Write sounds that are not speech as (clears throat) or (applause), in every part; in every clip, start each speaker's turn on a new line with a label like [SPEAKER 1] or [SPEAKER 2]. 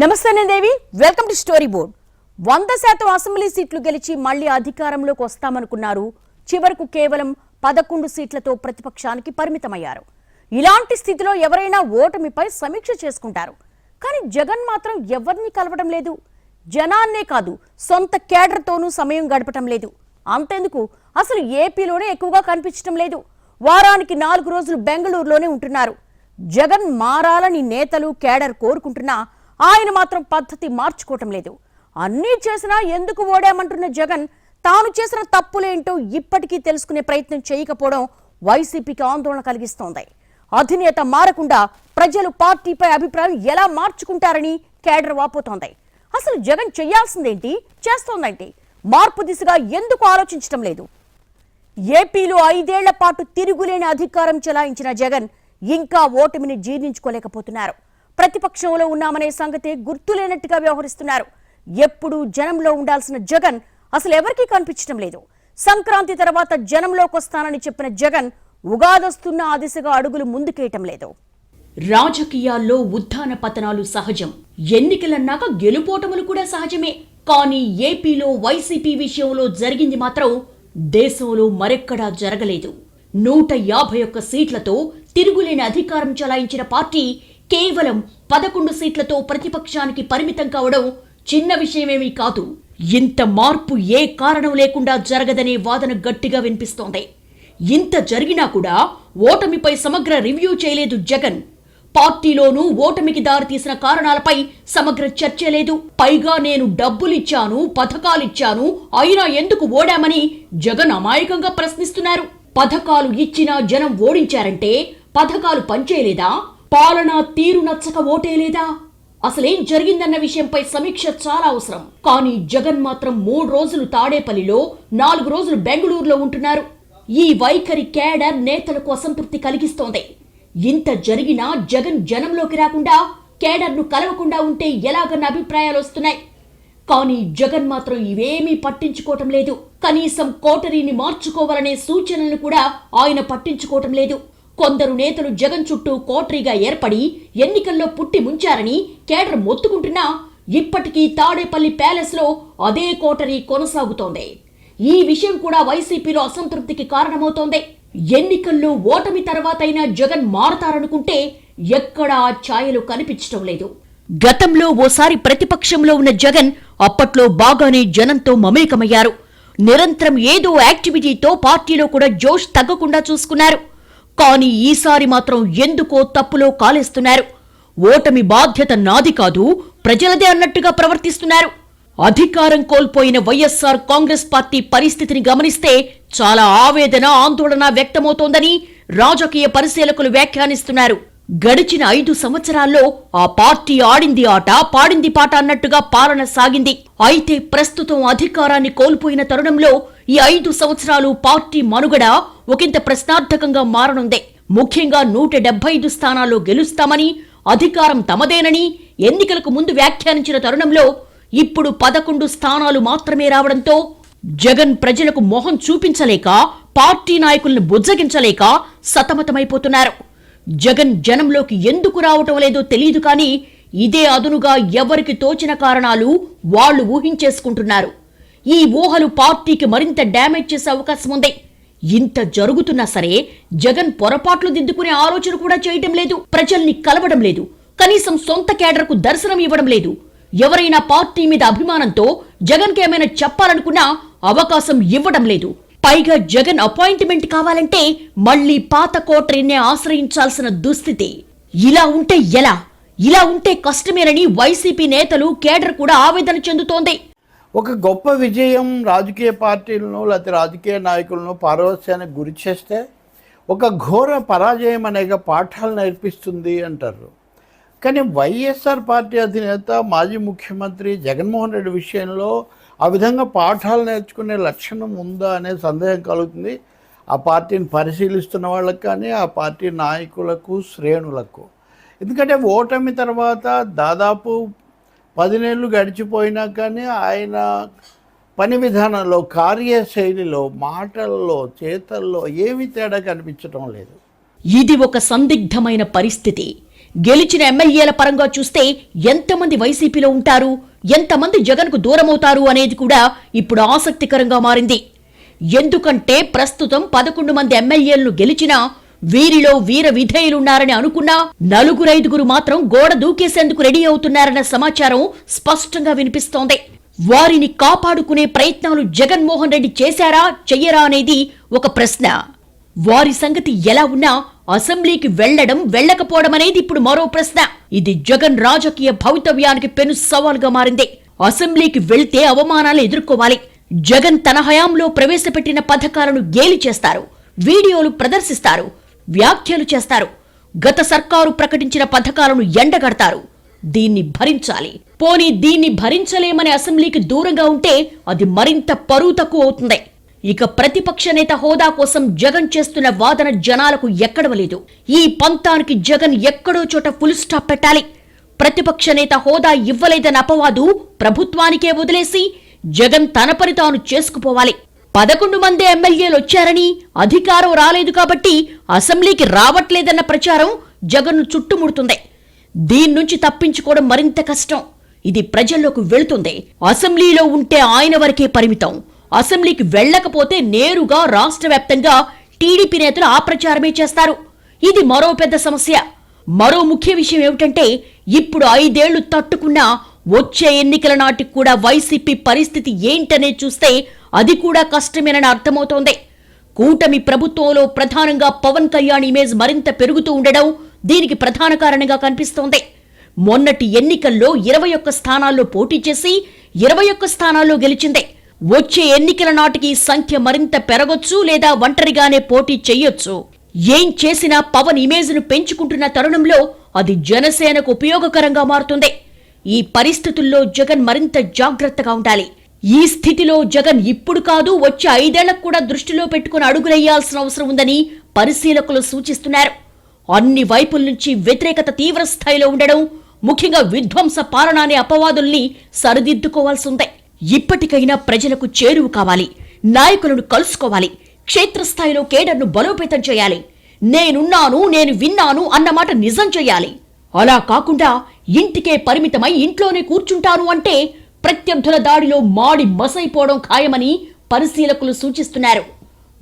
[SPEAKER 1] నమస్తే Devi. Welcome to story board వంద శాతం అసెంబ్లీ సీట్లు గెలిచి మళ్ళీ అధికారంలోకి వస్తామనుకున్నారు. చివరకు కేవలం పదకొండు సీట్లతో ప్రతిపక్షానికి పరిమితమయ్యారు. ఇలాంటి స్థితిలో ఎవరైనా ఓటమిపై సమీక్ష చేసుకుంటారు. కానీ జగన్ మాత్రం ఎవరిని కలవడం లేదు. జనాన్నే కాదు సొంత కేడర్తోనూ సమయం గడపటం లేదు. అంతేందుకు? అసలు ఏపీలోనే ఎక్కువగా కనిపించడం లేదు. వారానికి నాలుగు రోజులు బెంగళూరులోనే ఉంటున్నారు. జగన్ మారాలని నేతలు కేడర్ కోరుకుంటున్నా ఆయన మాత్రం పద్ధతి మార్చుకోవటం లేదు. అన్నీ చేసినా ఎందుకు ఓడామంటున్న జగన్? తాను చేసిన తప్పులేంటో ఇప్పటికీ తెలుసుకునే ప్రయత్నం చేయకపోవడం వైసీపీకి ఆందోళన కలిగిస్తోంది. అధినేత మారకుండా ప్రజలు పార్టీపై అభిప్రాయం ఎలా మార్చుకుంటారని కేడర్ వాపోతోంది. అసలు జగన్ చేయాల్సిందేంటి? చేస్తోందేంటి? మార్పు దిశగా ఎందుకు ఆలోచించటం లేదు? ఏపీలో ఐదేళ్ళ పాటు తిరుగులేని అధికారం చెలాయించిన జగన్ ఇంకా ఓటమిని జీర్ణించుకోలేకపోతున్నారు. ప్రతిపక్షంలో ఉన్నామనే సంగతి గుర్తులేనట్టుగా వ్యవహరిస్తున్నారు. ఎప్పుడు జనంలో ఉండాల్సిన జగన్ అసలు ఎవరికీ కనిపించడం లేదు. సంక్రాంతి తర్వాత జనంలోకి వస్తానని చెప్పిన జగన్ ఉగాదొస్తున్న ఆ దిశగా అడుగులు ముందుకేయటం లేదు.
[SPEAKER 2] రాజకీయాల్లో ఉత్థాన పతనాలు సహజం. ఎన్నికలన్నాక గెలుపోటములు కూడా సహజమే. కానీ ఏపీలో వైసీపీ విషయంలో జరిగింది మాత్రం దేశంలో మరెక్కడా జరగలేదు. నూట యాభై ఒక్క సీట్లతో తిరుగులేని అధికారం చలాయించిన పార్టీ కేవలం పదకొండు సీట్లతో ప్రతిపక్షానికి పరిమితం కావడం చిన్న విషయమేమీ కాదు. ఇంత మార్పు ఏ కారణం లేకుండా జరగదనే వాదన గట్టిగా వినిపిస్తోంది. ఇంత జరిగినా కూడా ఓటమిపై సమగ్ర రివ్యూ చేయలేదు జగన్. పార్టీలోనూ ఓటమికి దారితీసిన కారణాలపై సమగ్ర చర్చ లేదు. పైగా నేను డబ్బులిచ్చాను పథకాలిచ్చాను అయినా ఎందుకు ఓడామని జగన్ అమాయకంగా ప్రశ్నిస్తున్నారు. పథకాలు ఇచ్చినా జనం ఓడించారంటే పథకాలు పనిచేయలేదా? పాలనా తీరు నచ్చక ఓటే లేదా? అసలేం జరిగిందన్న విషయంపై సమీక్ష చాలా అవసరం. కానీ జగన్ మాత్రం మూడు రోజులు తాడేపల్లిలో నాలుగు రోజులు బెంగళూరులో ఉంటున్నారు. ఈ వైఖరి కేడర్ నేతలకు అసంతృప్తి కలిగిస్తోంది. ఇంత జరిగినా జగన్ జనంలోకి రాకుండా కేడర్ను కలవకుండా ఉంటే ఎలాగన్న అభిప్రాయాలు వస్తున్నాయి. కానీ జగన్ మాత్రం ఇవేమీ పట్టించుకోవటం లేదు. కనీసం కోటరీని మార్చుకోవాలనే సూచనలను కూడా ఆయన పట్టించుకోవటం లేదు. కొందరు నేతలు జగన్ చుట్టూ కోటరీగా ఏర్పడి ఎన్నికల్లో పుట్టి ముంచారని కేడర్ మొత్తుకుంటున్నా ఇప్పటికీ తాడేపల్లి ప్యాలెస్లో అదే కోటరీ కొనసాగుతోంది. ఈ విషయం కూడా వైసీపీలో అసంతృప్తికి కారణమవుతోంది. ఎన్నికల్లో ఓటమి తర్వాతైనా జగన్ మారతారనుకుంటే ఎక్కడా ఛాయలు కనిపించటం లేదు. గతంలో ఓసారి ప్రతిపక్షంలో ఉన్న జగన్ అప్పట్లో బాగానే జనంతో మమేకమయ్యారు. నిరంతరం ఏదో యాక్టివిటీతో పార్టీలో కూడా జోష్ తగ్గకుండా చూసుకున్నారు. కానీ ఈసారి మాత్రం ఎందుకో తప్పులో కాలేస్తున్నారు. ఓటమి బాధ్యత నాది కాదు ప్రజలదే అన్నట్టుగా ప్రవర్తిస్తున్నారు. అధికారం కోల్పోయిన వైఎస్ఆర్ కాంగ్రెస్ పార్టీ పరిస్థితిని గమనిస్తే చాలా ఆవేదన ఆందోళన వ్యక్తమవుతోందని రాజకీయ పరిశీలకులు వ్యాఖ్యానిస్తున్నారు. గడిచిన ఐదు సంవత్సరాల్లో ఆ పార్టీ ఆడింది ఆట పాడింది పాట అన్నట్టుగా పాలన సాగింది. అయితే ప్రస్తుతం అధికారాన్ని కోల్పోయిన తరుణంలో ఈ ఐదు సంవత్సరాలు పార్టీ మనుగడ ఒకంత ప్రశ్నార్థకంగా మారనుంది. ముఖ్యంగా నూట డెబ్బై ఐదు స్థానాల్లో గెలుస్తామని అధికారం తమదేనని ఎన్నికలకు ముందు వ్యాఖ్యానించిన తరుణంలో ఇప్పుడు పదకొండు స్థానాలు మాత్రమే రావడంతో జగన్ ప్రజలకు మొహం చూపించలేక పార్టీ నాయకులను బుజ్జగించలేక సతమతమైపోతున్నారు. జగన్ జనంలోకి ఎందుకు రావటం లేదో తెలియదు కానీ ఇదే అదునుగా ఎవరికి తోచిన కారణాలు వాళ్ళు ఊహించేసుకుంటున్నారు. ఈ ఊహలు పార్టీకి మరింత డ్యామేజ్ చేసే అవకాశం ఉంది. ఇంత జరుగుతున్నా సరే జగన్ పొరపాట్లు దిద్దుకునే ఆలోచన కూడా చేయటం లేదు ప్రజల్ని కలవడం లేదు కనీసం సొంత కేడర్కు దర్శనం ఇవ్వడం లేదు. ఎవరైనా పార్టీ మీద అభిమానంతో జగన్కి ఏమైనా చెప్పాలనుకున్నా అవకాశం ఇవ్వడం లేదు. పైగా జగన్ అపాయింట్మెంట్ కావాలంటే మళ్ళీ పాత కోటరీనే ఆశ్రయించాల్సిన దుస్థితి. ఇలా ఉంటే ఎలా? ఇలా ఉంటే కష్టమేనని వైసీపీ నేతలు కేడర్ కూడా ఆవేదన చెందుతోంది.
[SPEAKER 3] ఒక గొప్ప విజయం రాజకీయ పార్టీలను లేకపోతే రాజకీయ నాయకులను పారవస్యానికి గురి చేస్తే ఒక ఘోర పరాజయం అనేక పాఠాలు నేర్పిస్తుంది అంటారు. కానీ వైఎస్ఆర్ పార్టీ అధినేత మాజీ ముఖ్యమంత్రి జగన్మోహన్ రెడ్డి విషయంలో ఆ విధంగా పాఠాలు నేర్చుకునే లక్షణం ఉందా అనే సందేహం కలుగుతుంది. ఆ పార్టీని పరిశీలిస్తున్న వాళ్ళకి కానీ ఆ పార్టీ నాయకులకు శ్రేణులకు. ఎందుకంటే ఓటమి తర్వాత దాదాపు పదినేళ్ళు గడిచిపోయినా కానీ ఆయన పని విధానంలో కార్యశైలిలో మాటల్లో చేతల్లో ఏమీ తేడా కనిపించడం లేదు.
[SPEAKER 2] ఇది ఒక సందిగ్ధమైన పరిస్థితి. గెలిచిన ఎమ్మెల్యేల పరంగా చూస్తే ఎంతమంది వైసీపీలో ఉంటారు ఎంతమంది జగన్కు దూరమవుతారు అనేది కూడా ఇప్పుడు ఆసక్తికరంగా మారింది. ఎందుకంటే ప్రస్తుతం పదకొండు మంది ఎమ్మెల్యేలను గెలిచినా వీరిలో వీర విధేయులున్నారని అనుకున్నా నలుగురైదుగురు మాత్రం గోడ దూకేసేందుకు రెడీ అవుతున్నారన్న సమాచారం స్పష్టంగా వినిపిస్తోంది. వారిని కాపాడుకునే ప్రయత్నాలు జగన్మోహన్ రెడ్డి చేశారా చెయ్యరా అనేది ఒక ప్రశ్న. వారి సంగతి ఎలా ఉన్నా అసెంబ్లీకి వెళ్ళడం వెళ్ళకపోవడం అనేది ఇప్పుడు మరో ప్రశ్న. ఇది జగన్ రాజకీయ భవితవ్యానికి పెను సవాల్గా మారింది. అసెంబ్లీకి వెళ్తే అవమానాలు ఎదుర్కోవాలి. జగన్ తన హయాంలో ప్రవేశపెట్టిన పథకాలను గేలి చేస్తారు. వీడియోలు ప్రదర్శిస్తారు. వ్యాఖ్యలు చేస్తారు. గత సర్కారు ప్రకటించిన పథకాలను ఎండగడతారు. దీన్ని భరించాలి. పోనీ దీన్ని భరించలేమని అసెంబ్లీకి దూరంగా ఉంటే అది మరింత పరువు తక్కువ అవుతుంది. ఇక ప్రతిపక్ష నేత హోదా కోసం జగన్ చేస్తున్న వాదన జనాలకు ఎక్కడవలేదు ఈ పంతానికి జగన్ ఎక్కడో చోట ఫుల్ స్టాప్ పెట్టాలి. ప్రతిపక్ష నేత హోదా ఇవ్వలేదన్న అపవాదు ప్రభుత్వానికే వదిలేసి జగన్ తన పని తాను చేసుకుపోవాలి. పదకొండు మంది ఎమ్మెల్యేలు వచ్చారని అధికారం రాలేదు కాబట్టి అసెంబ్లీకి రావట్లేదన్న ప్రచారం జగన్ను చుట్టుముడుతుంది. దీని నుంచి తప్పించుకోవడం మరింత కష్టం. ఇది ప్రజల్లోకి వెళుతుంది. అసెంబ్లీలో ఉంటే ఆయన వరకే పరిమితం. అసెంబ్లీకి వెళ్ళకపోతే నేరుగా రాష్ట్ర వ్యాప్తంగా టీడీపీ నేతలు ఆ ప్రచారమే చేస్తారు. ఇది మరో పెద్ద సమస్య. మరో ముఖ్య విషయం ఏమిటంటే ఇప్పుడు ఐదేళ్ళు తట్టుకున్నా వచ్చే ఎన్నికల నాటికి కూడా వైసీపీ పరిస్థితి ఏంటనే చూస్తే అది కూడా కష్టమేనని అర్థమవుతోంది. కూటమి ప్రభుత్వంలో ప్రధానంగా పవన్ కళ్యాణ్ ఇమేజ్ మరింత పెరుగుతూ ఉండడం దీనికి ప్రధాన కారణంగా కనిపిస్తోంది. మొన్నటి ఎన్నికల్లో ఇరవై ఒక్క స్థానాల్లో పోటీ చేసి ఇరవై ఒక్క స్థానాల్లో గెలిచిందే. వచ్చే ఎన్నికల నాటికి సంఖ్య మరింత పెరగొచ్చు లేదా ఒంటరిగానే పోటీ చెయ్యొచ్చు. ఏం చేసినా పవన్ ఇమేజ్ను పెంచుకుంటున్న తరుణంలో అది జనసేనకు ఉపయోగకరంగా మారుతుంది. ఈ పరిస్థితుల్లో జగన్ మరింత జాగ్రత్తగా ఉండాలి. ఈ స్థితిలో జగన్ ఇప్పుడు కాదు వచ్చే ఐదేళ్ళకు కూడా దృష్టిలో పెట్టుకుని అడుగులేయాల్సిన అవసరం ఉందని పరిశీలకులు సూచిస్తున్నారు. అన్ని వైపుల నుంచి వ్యతిరేకత తీవ్ర స్థాయిలో ఉండడం ముఖ్యంగా విధ్వంస పాలన అనే అపవాదుల్ని సరిదిద్దుకోవాల్సి ఉంది. ఇప్పటికైనా ప్రజలకు చేరువు కావాలి. నాయకులను కలుసుకోవాలి. క్షేత్రస్థాయిలో కేడర్ను బలోపేతం చేయాలి. నేనున్నాను నేను విన్నాను అన్నమాట నిజం చేయాలి. అలా కాకుండా ఇంటికే పరిమితమై ఇంట్లోనే కూర్చుంటాను అంటే ప్రత్యర్థుల దాడిలో మాడి మసైపోవడం ఖాయమని పరిశీలకులు సూచిస్తున్నారు.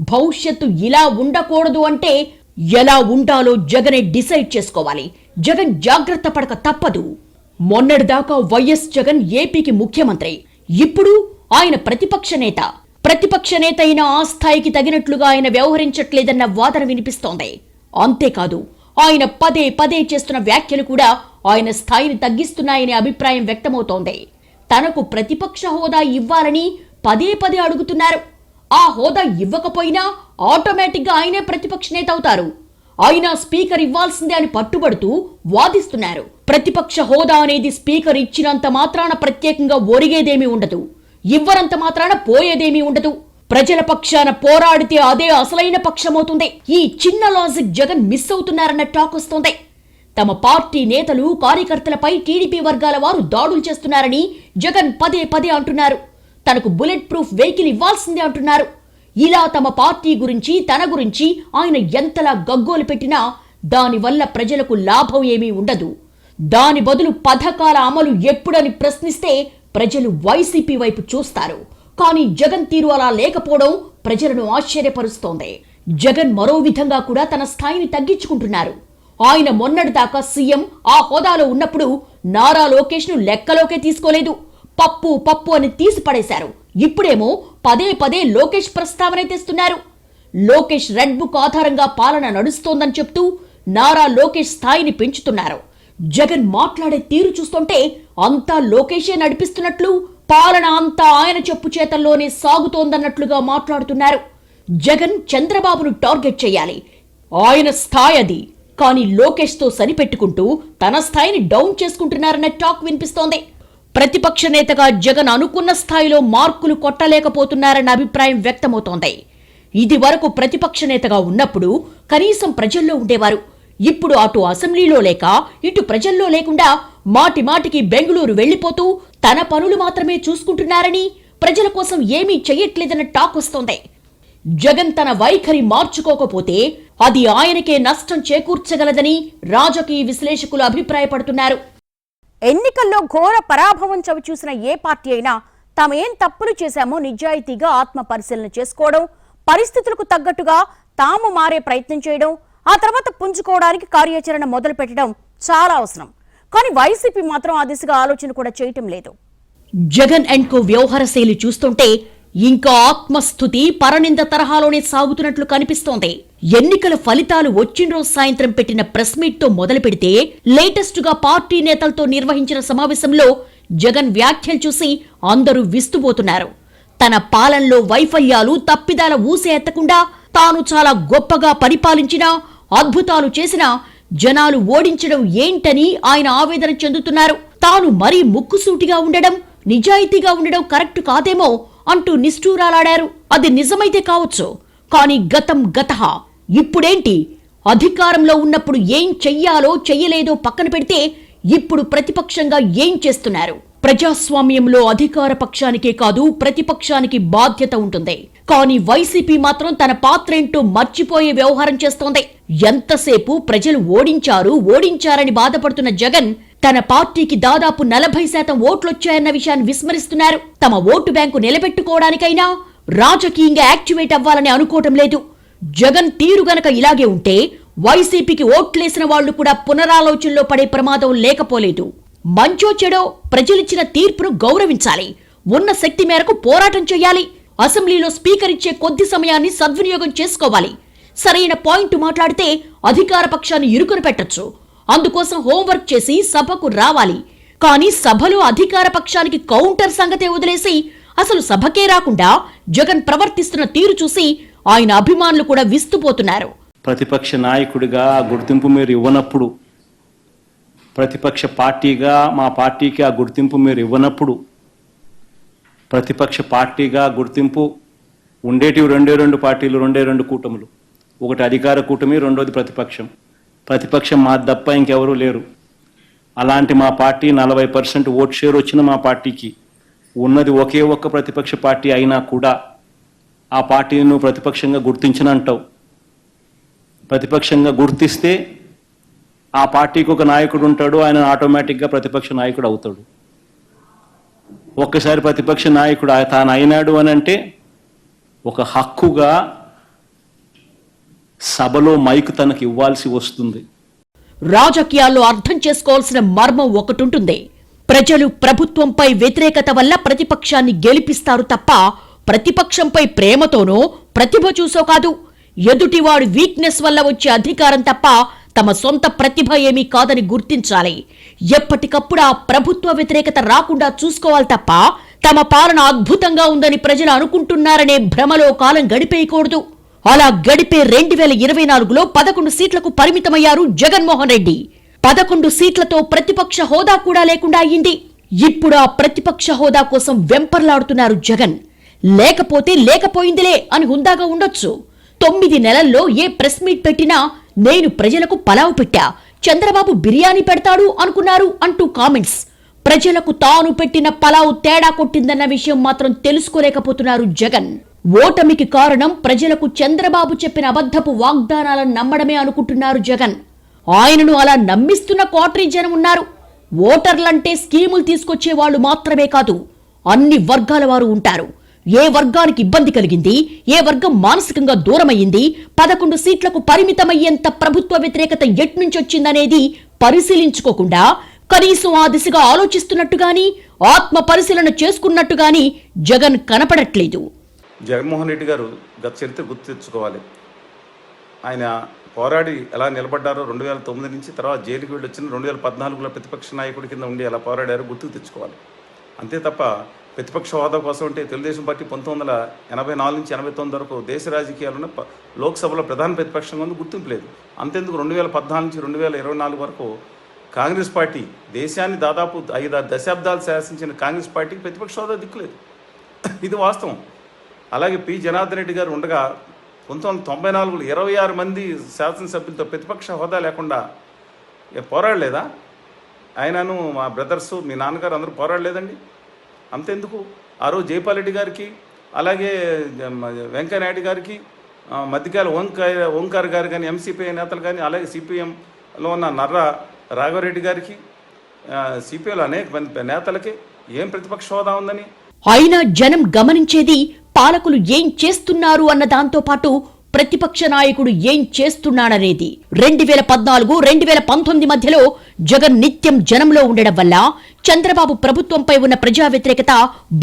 [SPEAKER 2] భవిష్యత్తు ఇలా ఉండకూడదు అంటే ఎలా ఉండాలో జగనే డిసైడ్ చేసుకోవాలి. జగన్ జాగ్రత్త పడక తప్పదు. మొన్నటిదాకా వైఎస్ జగన్ ఏపీకి ముఖ్యమంత్రి. ఇప్పుడు ఆయన ప్రతిపక్ష నేత. ప్రతిపక్ష నేత అయిన ఆ స్థాయికి తగినట్లుగా ఆయన వ్యవహరించట్లేదన్న వాదన వినిపిస్తోంది. అంతేకాదు ఆయన పదే పదే చేస్తున్న వ్యాఖ్యలు కూడా ఆయన స్థాయిని తగ్గిస్తున్నాయనే అభిప్రాయం వ్యక్తమవుతోంది. తనకు ప్రతిపక్ష హోదా ఇవ్వాలని పదే పదే అడుగుతున్నారు. ఆ హోదా ఇవ్వకపోయినా ఆటోమేటిక్గా ఆయనే ప్రతిపక్ష నేత అవుతారు. అయినా స్పీకర్ ఇవ్వాల్సిందే అని పట్టుబడుతూ వాదిస్తున్నారు. ప్రతిపక్ష హోదా అనేది స్పీకర్ ఇచ్చినంత మాత్రాన ప్రత్యేకంగా ఒరిగేదేమీ ఉండదు. ఇవ్వరంత మాత్రాన పోయేదేమీ ఉండదు. ప్రజల పక్షాన పోరాడితే అదే అసలైన పక్షమవుతుంది. ఈ చిన్న లాజిక్ జగన్ మిస్ అవుతున్నారన్న టాక్ వస్తోంది. తమ పార్టీ నేతలు కార్యకర్తలపై టీడీపీ వర్గాల వారు దాడులు చేస్తున్నారని జగన్ పదే పదే అంటున్నారు. తనకు బుల్లెట్ ప్రూఫ్ వెహికల్ ఇవ్వాల్సిందే అంటున్నారు. ఇలా తమ పార్టీ గురించి తన గురించి ఆయన ఎంతలా గగ్గోలు పెట్టినా దానివల్ల ప్రజలకు లాభం ఏమీ ఉండదు. దాని బదులు పథకాల అమలు ఎప్పుడని ప్రశ్నిస్తే ప్రజలు వైసీపీ వైపు చూస్తారు. కానీ జగన్ తీరు అలా లేకపోవడం ప్రజలను ఆశ్చర్యపరుస్తోంది. జగన్ మరో విధంగా కూడా తన స్థాయిని తగ్గించుకుంటున్నారు. ఆయన మొన్నటిదాకా సీఎం ఆ హోదాలో ఉన్నప్పుడు నారా లోకేష్ను లెక్కలోకే తీసుకోలేదు. పప్పు పప్పు అని తీసి పడేశారు ఇప్పుడేమో పదే పదే లోకేష్ ప్రస్తావన తెస్తున్నారు. లోకేష్ రెడ్ బుక్ ఆధారంగా పాలన నడుస్తోందని చెప్తూ నారా లోకేష్ స్థాయిని పెంచుతున్నారు. జగన్ మాట్లాడే తీరు చూస్తుంటే అంతా లోకేషే నడిపిస్తున్నట్లు పాలన అంతా ఆయన చెప్పు చేతల్లోనే సాగుతోందన్నట్లుగా మాట్లాడుతున్నారు. జగన్ చంద్రబాబును టార్గెట్ చేయాలి. ఆయన స్థాయి అది. కానీ లోకేష్తో సరిపెట్టుకుంటూ తన స్థాయిని డౌన్ చేసుకుంటున్నారన్న టాక్ వినిపిస్తోంది. ప్రతిపక్ష నేతగా జగన్ అనుకున్న స్థాయిలో మార్కులు కొట్టలేకపోతున్నారన్న అభిప్రాయం వ్యక్తమవుతోంది. ఇది వరకు ప్రతిపక్ష నేతగా ఉన్నప్పుడు కనీసం ప్రజల్లో ఉండేవారు. ఇప్పుడు అటు అసెంబ్లీలో లేక ఇటు ప్రజల్లో లేకుండా మాటి మాటికి బెంగళూరు వెళ్ళిపోతూ తన పనులు మాత్రమే చూసుకుంటున్నారని ప్రజల కోసం ఏమీ చెయ్యట్లేదన్న టాక్ వస్తోంది. జగన్ తన వైఖరి మార్చుకోకపోతే అది ఆయనకే నష్టం చేకూర్చగలదని రాజకీయ విశ్లేషకులు అభిప్రాయపడుతున్నారు.
[SPEAKER 1] ఎన్నికల్లో ఘోర పరాభవం చవిచూసిన ఏ పార్టీ అయినా తామేం తప్పులు చేశామో నిజాయితీగా ఆత్మ పరిశీలన చేసుకోవడం పరిస్థితులకు తగ్గట్టుగా తాము మారే ప్రయత్నం చేయడం ఆ తర్వాత పుంజుకోవడానికి కార్యాచరణ మొదలు పెట్టడం చాలా అవసరం. కానీ వైసీపీ మాత్రం ఆ దిశగా ఆలోచన కూడా చేయటం లేదు.
[SPEAKER 2] జగన్ అండ్ కో వ్యవహార శైలి చూస్తుంటే ఇంకా ఆత్మస్థుతి పరనింద తరహాలోనే సాగుతున్నట్లు కనిపిస్తోంది. ఎన్నికల ఫలితాలు వచ్చిన రోజు సాయంత్రం పెట్టిన ప్రెస్ మీట్తో మొదలు పెడితే లేటెస్ట్గా పార్టీ నేతలతో నిర్వహించిన సమావేశంలో జగన్ వ్యాఖ్యలు చూసి అందరూ విస్తుపోతున్నారు. తన పాలనలో వైఫల్యాలు తప్పిదాల ఊసే ఎత్తకుండా తాను చాలా గొప్పగా పరిపాలించినా అద్భుతాలు చేసినా జనాలు ఓడించడం ఏంటని ఆయన ఆవేదన చెందుతున్నారు. తాను మరీ ముక్కుసూటిగా ఉండడం నిజాయితీగా ఉండడం కరెక్ట్ కాదేమో అంటూ నిష్ఠూరాలాడారు. అది నిజమైతే కావచ్చు. కానీ గతం గత. ఇప్పుడేంటి? అధికారంలో ఉన్నప్పుడు ఏం చెయ్యాలో చెయ్యలేదో పక్కన పెడితే ఇప్పుడు ప్రతిపక్షంగా ఏం చేస్తున్నారు? ప్రజాస్వామ్యంలో అధికార పక్షానికే కాదు ప్రతిపక్షానికి బాధ్యత ఉంటుంది. కానీ వైసీపీ మాత్రం తన పాత్రేంటో మర్చిపోయే వ్యవహారం చేస్తోంది. ఎంతసేపు ప్రజలు ఓడించారు ఓడించారని బాధపడుతున్న జగన్ తన పార్టీకి దాదాపు నలభై శాతం ఓట్లొచ్చాయన్న విషయాన్ని విస్మరిస్తున్నారు. తమ ఓటు బ్యాంకు నిలబెట్టుకోవడానికైనా రాజకీయంగా యాక్టివేట్ అవ్వాలని అనుకోవటం లేదు. జగన్ తీరు గనక ఇలాగే ఉంటే వైసీపీకి ఓట్లేసిన వాళ్ళు కూడా పునరాలోచనలో పడే ప్రమాదం లేకపోలేదు. మంచో చెడో ప్రజలిచ్చిన తీర్పును గౌరవించాలి. ఉన్న శక్తి మేరకు పోరాటం చేయాలి. అసెంబ్లీలో స్పీకర్ ఇచ్చే కొద్ది సమయాన్ని సద్వినియోగం చేసుకోవాలి. సరైన పాయింట్ మాట్లాడితే అధికార పక్షాన్ని ఇరుకును పెట్టొచ్చు. అందుకోసం హోంవర్క్ చేసి సభకు రావాలి. కానీ సభలో అధికార పక్షానికి కౌంటర్ సంగతే వదిలేసి అసలు సభకే రాకుండా జగన్ ప్రవర్తిస్తున్న తీరు చూసి ఆయన అభిమానులు కూడా విస్తుపోతున్నారు.
[SPEAKER 4] ప్రతిపక్ష నాయకుడిగా గుర్తింపు మీరు ఇవ్వనప్పుడు ప్రతిపక్ష పార్టీగా మా పార్టీకి ఆ గుర్తింపు మీరు ఇవ్వనప్పుడు ప్రతిపక్ష పార్టీగా గుర్తింపు ఉండేటివి రెండే రెండు పార్టీలు రెండే రెండు కూటములు. ఒకటి అధికార కూటమి రెండోది ప్రతిపక్షం. ప్రతిపక్షం మా తప్ప ఇంకెవరూ లేరు. అలాంటి మా పార్టీ నలభై పర్సెంట్ ఓట్ షేర్ వచ్చిన మా పార్టీకి. ఉన్నది ఒకే ఒక్క ప్రతిపక్ష పార్టీ అయినా కూడా ఆ పార్టీని నువ్వు ప్రతిపక్షంగా గుర్తించనంటావు. ప్రతిపక్షంగా గుర్తిస్తే ఆ పార్టీకి ఒక నాయకుడు ఉంటాడు ఆయన ఆటోమేటిక్గా ప్రతిపక్ష నాయకుడు అవుతాడు. ఒక్కసారి ప్రతిపక్ష నాయకుడు ఆ- తాను అయినాడు అని అంటే ఒక హక్కుగా సభలో మైక్ తనకు ఇవ్వాల్సి వస్తుంది.
[SPEAKER 2] రాజకీయాల్లో అర్థం చేసుకోవాల్సిన మర్మం ఒకటుంటుంది. ప్రజలు ప్రభుత్వంపై వ్యతిరేకత వల్ల ప్రతిపక్షాన్ని గెలిపిస్తారు తప్ప ప్రతిపక్షంపై ప్రేమతోనో ప్రతిభ చూసో కాదు. ఎదుటివాడు వీక్నెస్ వల్ల వచ్చే అధికారం తప్ప తమ సొంత ప్రతిభ ఏమీ కాదని గుర్తించాలి. ఎప్పటికప్పుడు ఆ ప్రభుత్వ వ్యతిరేకత రాకుండా చూసుకోవాలి తప్ప తమ పాలన అద్భుతంగా ఉందని ప్రజలు అనుకుంటున్నారనే భ్రమలో కాలం గడిపేయకూడదు. అలా గడిపే రెండు వేల ఇరవై నాలుగులో పదకొండు సీట్లకు పరిమితమయ్యారు జగన్మోహన్ రెడ్డి. పదకొండు సీట్లతో ప్రతిపక్ష హోదా కూడా లేకుండా అయ్యింది. ఇప్పుడు ఆ ప్రతిపక్ష హోదా కోసం వెంపర్లాడుతున్నారు జగన్. లేకపోతే లేకపోయిందిలే అని హుందాగా ఉండొచ్చు. తొమ్మిది నెలల్లో ఏ ప్రెస్ మీట్ పెట్టినా నేను ప్రజలకు పలావు పెట్టా. చంద్రబాబు బిర్యానీ పెడతాడు అనుకున్నారు అంటూ కామెంట్స్. ప్రజలకు తాను పెట్టిన పలావు తేడా కొట్టిందన్న విషయం మాత్రం తెలుసుకోలేకపోతున్నారు జగన్. ఓటమికి కారణం ప్రజలకు చంద్రబాబు చెప్పిన అబద్ధపు వాగ్దానాలను నమ్మడమే అనుకుంటున్నారు జగన్. ఆయనను అలా నమ్మిస్తున్న కోటరీ జనం ఉన్నారు. ఓటర్లంటే స్కీములు తీసుకొచ్చే వాళ్ళు మాత్రమే కాదు అన్ని వర్గాల వారు ఉంటారు. ఏ వర్గానికి ఇబ్బంది కలిగింది ఏ వర్గం మానసికంగా దూరమయ్యింది పదకొండు సీట్లకు పరిమితమయ్యేంత ప్రభుత్వ వ్యతిరేకత ఎట్నుంచొచ్చిందనేది పరిశీలించుకోకుండా కనీసం ఆ దిశగా ఆలోచిస్తున్నట్టుగాని ఆత్మ పరిశీలన చేసుకున్నట్టుగాని జగన్ కనపడట్లేదు.
[SPEAKER 5] జగన్మోహన్ రెడ్డి గారు గత చరిత్ర గుర్తు తెచ్చుకోవాలి. ఆయన పోరాడి ఎలా నిలబడ్డారో రెండు వేల తొమ్మిది నుంచి తర్వాత జైలుకి వెళ్ళి వచ్చిన రెండు వేల పద్నాలుగులో ప్రతిపక్ష నాయకుడి కింద ఉండి ఎలా పోరాడారో గుర్తుకు తెచ్చుకోవాలి. అంతే తప్ప ప్రతిపక్ష హోదా కోసం అంటే తెలుగుదేశం పార్టీ పంతొమ్మిది వందల ఎనభై నాలుగు నుంచి ఎనభై తొమ్మిది వరకు దేశ రాజకీయాలను లోక్సభలో ప్రధాన ప్రతిపక్షంగా ఉంది గుర్తింపు లేదు. అంతేందుకు రెండు వేల పద్నాలుగు నుంచి రెండు వేల ఇరవై నాలుగు వరకు కాంగ్రెస్ పార్టీ దేశాన్ని దాదాపు ఐదారు దశాబ్దాలు శాసించిన కాంగ్రెస్ పార్టీకి ప్రతిపక్ష హోదా దిక్కులేదు. ఇది వాస్తవం. అలాగే పి. జనార్దన్ రెడ్డి గారు ఉండగా పంతొమ్మిది వందల తొంభై నాలుగులో ఇరవై ఆరు మంది శాసనసభ్యులతో ప్రతిపక్ష హోదా లేకుండా పోరాడలేదా? ఆయనను మా బ్రదర్స్ మీ నాన్నగారు అందరూ పోరాడలేదండి. అంతెందుకు? ఆ రోజు జైపాల్ రెడ్డి గారికి అలాగే వెంకయ్యనాయుడు వెంకయ్య నాయుడు గారికి మధ్యకాల ఓంకాయ ఓంకార్ గారు కానీ ఎంసీపీ నేతలు కానీ అలాగే సిపిఎంలో ఉన్న నర్ర రాఘవరెడ్డి గారికి సిపిఐలో అనేక మంది నేతలకి ఏం ప్రతిపక్ష హోదా ఉందని?
[SPEAKER 2] అయినా జనం గమనించేది పాలకులు ఏం చేస్తున్నారు అన్న దాంతో పాటు ప్రతిపక్ష నాయకుడు ఏం చేస్తున్నాడనేది. రెండు వేల పద్నాలుగు రెండు వేల పంతొమ్మిది మధ్యలో జగన్ నిత్యం జనంలో ఉండడం వల్ల చంద్రబాబు ప్రభుత్వంపై ఉన్న ప్రజా వ్యతిరేకత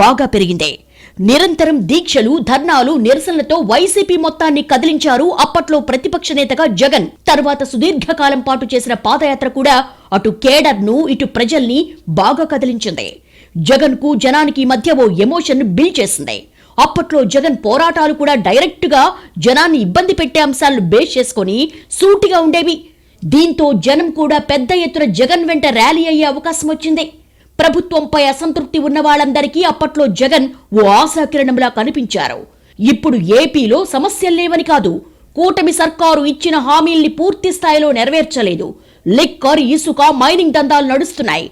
[SPEAKER 2] బాగా పెరిగింది. నిరంతరం దీక్షలు ధర్నాలు నిరసనలతో వైసీపీ మొత్తాన్ని కదిలించారు అప్పట్లో ప్రతిపక్ష నేతగా జగన్. తర్వాత సుదీర్ఘకాలం పాటు చేసిన పాదయాత్ర కూడా అటు కేడర్ను ఇటు ప్రజల్ని బాగా కదిలించింది. జగన్కు జనానికి మధ్య ఓ ఎమోషన్ బిల్డ్ చేసింది. అప్పట్లో జగన్ పోరాటాలు కూడా డైరెక్ట్గా జనాన్ని ఇబ్బంది పెట్టే అంశాలను బేస్ చేసుకొని సూటిగా ఉండేవి. దీంతో జనం కూడా పెద్ద ఎత్తున జగన్ వెంట ర్యాలీ అయ్యే అవకాశం వచ్చింది. ప్రభుత్వంపై అసంతృప్తి ఉన్న వాళ్ళందరికీ అప్పట్లో జగన్ ఓ ఆశాకిరణంలా కనిపించారు. ఇప్పుడు ఏపీలో సమస్యలు లేవని కాదు కూటమి సర్కారు ఇచ్చిన హామీల్ని పూర్తి స్థాయిలో నెరవేర్చలేదు. లిక్కర్ ఇసుక మైనింగ్ దందాలు నడుస్తున్నాయి.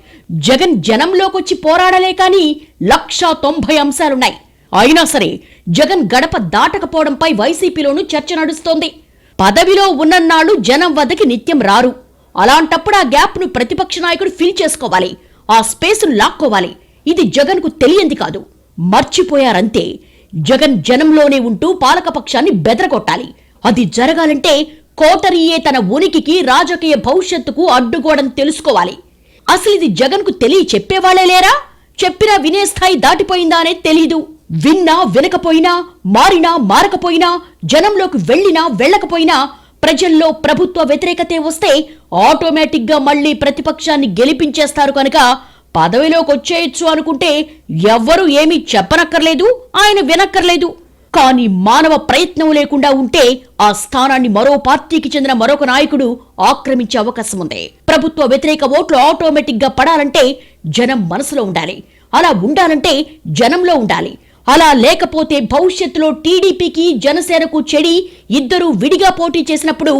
[SPEAKER 2] జగన్ జనంలోకొచ్చి పోరాడలే కానీ లక్షా తొంభై అంశాలున్నాయి. అయినా సరే జగన్ గడప దాటకపోవడంపై వైసీపీలోనూ చర్చ నడుస్తోంది. పదవిలో ఉన్నన్నాళ్ళు జనం వద్దకి నిత్యం రారు. అలాంటప్పుడు ఆ గ్యాప్ను ప్రతిపక్ష నాయకుడు ఫిల్ చేసుకోవాలి. ఆ స్పేస్ను లాక్కోవాలి. ఇది జగన్కు తెలియంది కాదు. మర్చిపోయారంతే. జగన్ జనంలోనే ఉంటూ పాలకపక్షాన్ని బెదరగొట్టాలి. అది జరగాలంటే కోటరీయే తన ఉనికికి రాజకీయ భవిష్యత్తుకు అడ్డుగోడని తెలుసుకోవాలి. అసలు ఇది జగన్కు తెలియ చెప్పేవాళ్ళే లేరా? చెప్పినా వినే స్థాయి దాటిపోయిందా అనేది తెలీదు. విన్నా వినకపోయినా మారినా మారకపోయినా జనంలోకి వెళ్ళినా వెళ్ళకపోయినా ప్రజల్లో ప్రభుత్వ వ్యతిరేకతే వస్తే ఆటోమేటిక్గా మళ్ళీ ప్రతిపక్షాన్ని గెలిపించేస్తారు కనుక పదవిలోకి వచ్చేయచ్చు అనుకుంటే ఎవ్వరూ ఏమీ చెప్పనక్కర్లేదు ఆయన వినక్కర్లేదు. కానీ మానవ ప్రయత్నం లేకుండా ఉంటే ఆ స్థానాన్ని మరో పార్టీకి చెందిన మరొక నాయకుడు ఆక్రమించే అవకాశం ఉంది. ప్రభుత్వ వ్యతిరేక ఓట్లు ఆటోమేటిక్గా పడాలంటే జనం మనసులో ఉండాలి. అలా ఉండాలంటే జనంలో ఉండాలి. అలా లేకపోతే భవిష్యత్తులో టీడీపీకి జనసేనకు చెడి ఇద్దరూ విడిగా పోటీ చేసినప్పుడు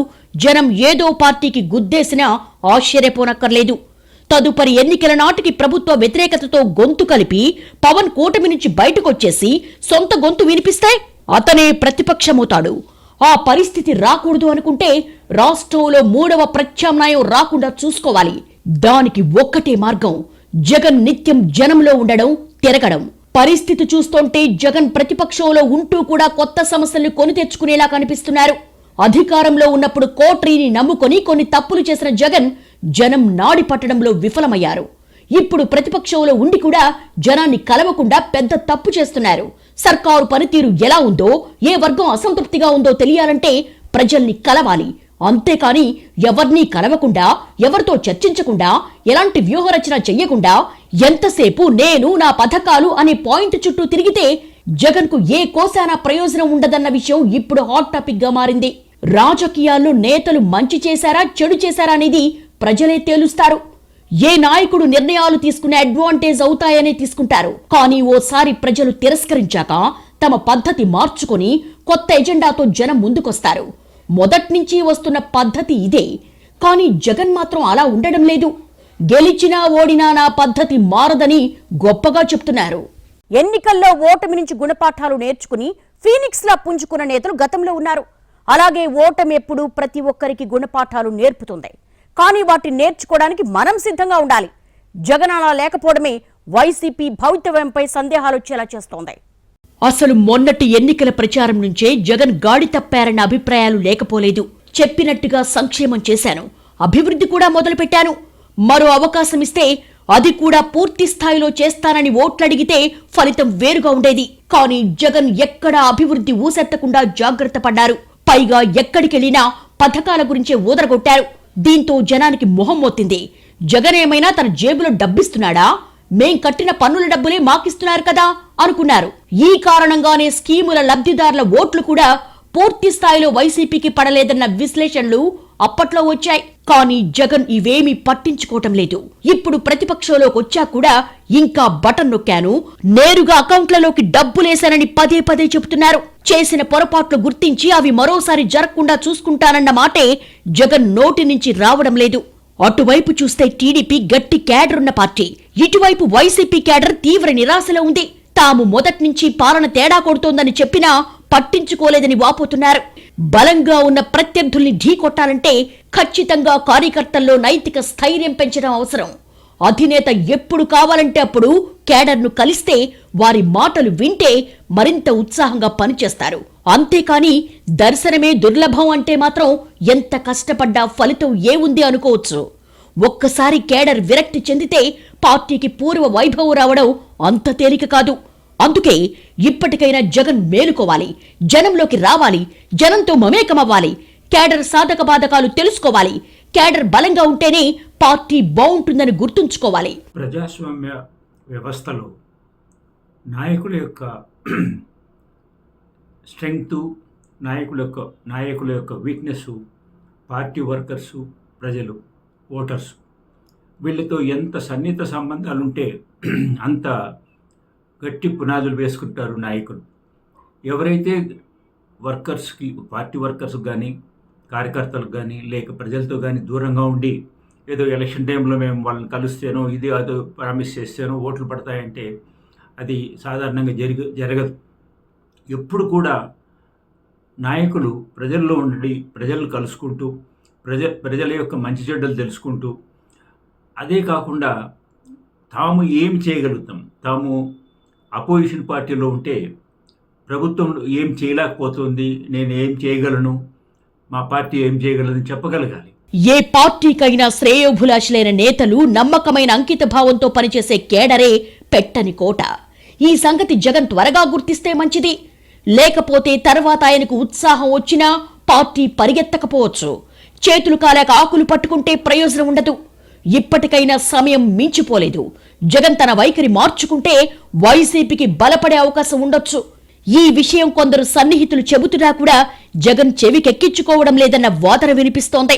[SPEAKER 2] జనం ఏదో పార్టీకి గుద్దేసినా ఆశ్చర్యపోనక్కర్లేదు. తదుపరి ఎన్నికల నాటికి ప్రభుత్వ వ్యతిరేకతతో గొంతు కలిపి పవన్ కూటమి నుంచి బయటకొచ్చేసి సొంత గొంతు వినిపిస్తే అతనే ప్రతిపక్షమవుతాడు. ఆ పరిస్థితి రాకూడదు అనుకుంటే రాష్ట్రంలో మూడవ ప్రత్యామ్నాయం రాకుండా చూసుకోవాలి. దానికి ఒక్కటే మార్గం జగన్ నిత్యం జనంలో ఉండడం తిరగడం. పరిస్థితి చూస్తుంటే జగన్ ప్రతిపక్షంలో ఉంటూ కూడా కొత్త సమస్యల్ని కొని తెచ్చుకునేలా కనిపిస్తున్నారు. అధికారంలో ఉన్నప్పుడు కోట్రీని నమ్ముకొని కొన్ని తప్పులు చేసిన జగన్ జనం నాడి పట్టడంలో విఫలమయ్యారు. ఇప్పుడు ప్రతిపక్షంలో ఉండి కూడా జనాన్ని కలవకుండా పెద్ద తప్పు చేస్తున్నారు. సర్కారు పనితీరు ఎలా ఉందో ఏ వర్గం అసంతృప్తిగా ఉందో తెలియాలంటే ప్రజల్ని కలవాలి. అంతేకాని ఎవరినీ కలవకుండా ఎవరితో చర్చించకుండా ఎలాంటి వ్యూహరచన చెయ్యకుండా ఎంతసేపు నేను నా పథకాలు అనే పాయింట్ చుట్టూ తిరిగితే జగన్కు ఏ కోశానా ప్రయోజనం ఉండదన్న విషయం ఇప్పుడు హాట్ టాపిక్గా మారింది. రాజకీయాల్లో నేతలు మంచి చేశారా చెడు చేశారా అనేది ప్రజలే తేలుస్తారు. ఏ నాయకుడు నిర్ణయాలు తీసుకునే అడ్వాంటేజ్ అవుతాయనే తీసుకుంటారు. కానీ ఓసారి ప్రజలు తిరస్కరించాక తమ పద్ధతి మార్చుకొని కొత్త ఎజెండాతో జనం ముందుకొస్తారు. మొదట్నుంచి వస్తున్న పద్ధతి ఇదే. కానీ జగన్ మాత్రం అలా ఉండడం లేదు. గెలిచినా ఓడినా నా పద్ధతి మారదని గొప్పగా చెప్తున్నారు.
[SPEAKER 1] ఎన్నికల్లో ఓటమి నుంచి గుణపాఠాలు నేర్చుకుని ఫీనిక్స్ లా పుంజుకున్న నేతలు గతంలో ఉన్నారు. అలాగే ఓటమి ఎప్పుడు ప్రతి ఒక్కరికి గుణపాఠాలు నేర్పుతుంది. కానీ వాటిని నేర్చుకోవడానికి మనం సిద్ధంగా ఉండాలి. జగన్ అలా లేకపోవడమే వైసీపీ భవితవ్యంపై సందేహాలు వచ్చేలా చేస్తోంది.
[SPEAKER 2] అసలు మొన్నటి ఎన్నికల ప్రచారం నుంచే జగన్ గాడి తప్పారన్న అభిప్రాయాలు లేకపోలేదు. చెప్పినట్టుగా సంక్షేమం చేశాను. అభివృద్ధి కూడా మొదలుపెట్టాను. మరో అవకాశం ఇస్తే అది కూడా పూర్తి స్థాయిలో చేస్తానని ఓట్లడిగితే ఫలితం వేరుగా ఉండేది. కానీ జగన్ ఎక్కడా అభివృద్ధి ఊసెత్తకుండా జాగ్రత్త పడ్డారు. పైగా ఎక్కడికెళ్ళినా పథకాల గురించే ఊదరగొట్టారు. దీంతో జనానికి మొహం మోతింది జగన్ ఏమైనా తన జేబులో డబ్బిస్తున్నాడా? మేం కట్టిన పన్నుల డబ్బులే మాకిస్తున్నారు కదా అనుకున్నారు. ఈ కారణంగానే స్కీముల లబ్ధిదారుల ఓట్లు కూడా పూర్తి స్థాయిలో వైసీపీకి పడలేదన్న విశ్లేషణలు అప్పట్లో వచ్చాయి. కానీ జగన్ ఇవేమీ పట్టించుకోవటం లేదు. ఇప్పుడు ప్రతిపక్షంలోకి వచ్చా కూడా ఇంకా బటన్ నొక్కాను. నేరుగా అకౌంట్లలోకి డబ్బులేశానని పదే పదే చెబుతున్నారు. చేసిన పొరపాట్లు గుర్తించి అవి మరోసారి జరగకుండా చూసుకుంటానన్న మాటే జగన్ నోటి నుంచి రావడం లేదు. అటువైపు చూస్తే టీడీపీ గట్టి క్యాడర్ ఉన్న పార్టీ ఇటువైపు వైసీపీ క్యాడర్ తీవ్ర నిరాశలో ఉంది. తాము మొదట్నుంచి పాలన తేడా కొడుతోందని చెప్పినా పట్టించుకోలేదని వాపోతున్నారు. బలంగా ఉన్న ప్రత్యర్థుల్ని ఢీకొట్టాలంటే ఖచ్చితంగా కార్యకర్తల్లో నైతిక స్థైర్యం పెంచడం అవసరం. అధినేత ఎప్పుడు కావాలంటే అప్పుడు క్యాడర్ను కలిస్తే వారి మాటలు వింటే మరింత ఉత్సాహంగా పనిచేస్తారు. అంతేకాని దర్శనమే దుర్లభం అంటే మాత్రం ఎంత కష్టపడ్డా ఫలితం ఏముంది అనుకోవచ్చు. ఒక్కసారి కేడర్ విరక్తి చెందితే పార్టీకి పూర్వ వైభవం రావడం అంత తేలిక కాదు. అందుకే ఇప్పటికైనా జగన్ మేలుకోవాలి జనంలోకి రావాలి జనంతో మమేకమవ్వాలి కేడర్ సాధక బాధకాలు తెలుసుకోవాలి కేడర్ బలంగా ఉంటేనే పార్టీ బాగుంటుందని గుర్తుంచుకోవాలి.
[SPEAKER 6] ప్రజాస్వామ్య వ్యవస్థలో నాయకుల యొక్క స్ట్రెంగ్త్ నాయకుల యొక్క నాయకుల యొక్క వీక్నెస్ పార్టీ వర్కర్సు ప్రజలు ఓటర్స్. వీళ్ళతో ఎంత సన్నిహిత సంబంధాలు ఉంటే (clears throat) అంత గట్టి పునాదులు వేసుకుంటారు నాయకులు. ఎవరైతే వర్కర్స్కి పార్టీ వర్కర్స్కి కానీ కార్యకర్తలకు కానీ లేక ప్రజలతో కానీ దూరంగా ఉండి ఏదో ఎలక్షన్ టైంలో మేము వాళ్ళని కలుస్తేనో ఇది అదో ప్రామిస్ చేస్తేనో ఓట్లు పడతాయంటే అది సాధారణంగా జరిగ జరగదు. ఎప్పుడు కూడా నాయకులు ప్రజల్లో ఉండి ప్రజలను కలుసుకుంటూ ప్రజ ప్రజల యొక్క మంచి చెడ్డలు తెలుసుకుంటూ అదే కాకుండా తాము ఏం చేయగలుగుతాం? తాము అపోజిషన్ పార్టీలో ఉంటే ప్రభుత్వం ఏం చేయలేకపోతుంది నేను ఏం చేయగలను మా పార్టీ ఏం చేయగలదని చెప్పగలగాలి.
[SPEAKER 2] ఏ పార్టీకైనా శ్రేయోభిలాషులైన నేతలు నమ్మకమైన అంకిత భావంతో పనిచేసే కేడరే పెట్టని కోట. ఈ సంగతి జగన్ త్వరగా గుర్తిస్తే మంచిది. లేకపోతే తర్వాత ఆయనకు ఉత్సాహం వచ్చినా పార్టీ పరిగెత్తకపోవచ్చు. చేతులు కాలేక ఆకులు పట్టుకుంటే ప్రయోజనం ఉండదు. ఇప్పటికైనా సమయం మించిపోలేదు. జగన్ తన వైఖరి మార్చుకుంటే వైసీపీకి బలపడే అవకాశం ఉండొచ్చు. ఈ విషయం కొందరు సన్నిహితులు చెబుతున్నా కూడా జగన్ చెవికెక్కించుకోవడం లేదన్న వాదన వినిపిస్తోంది.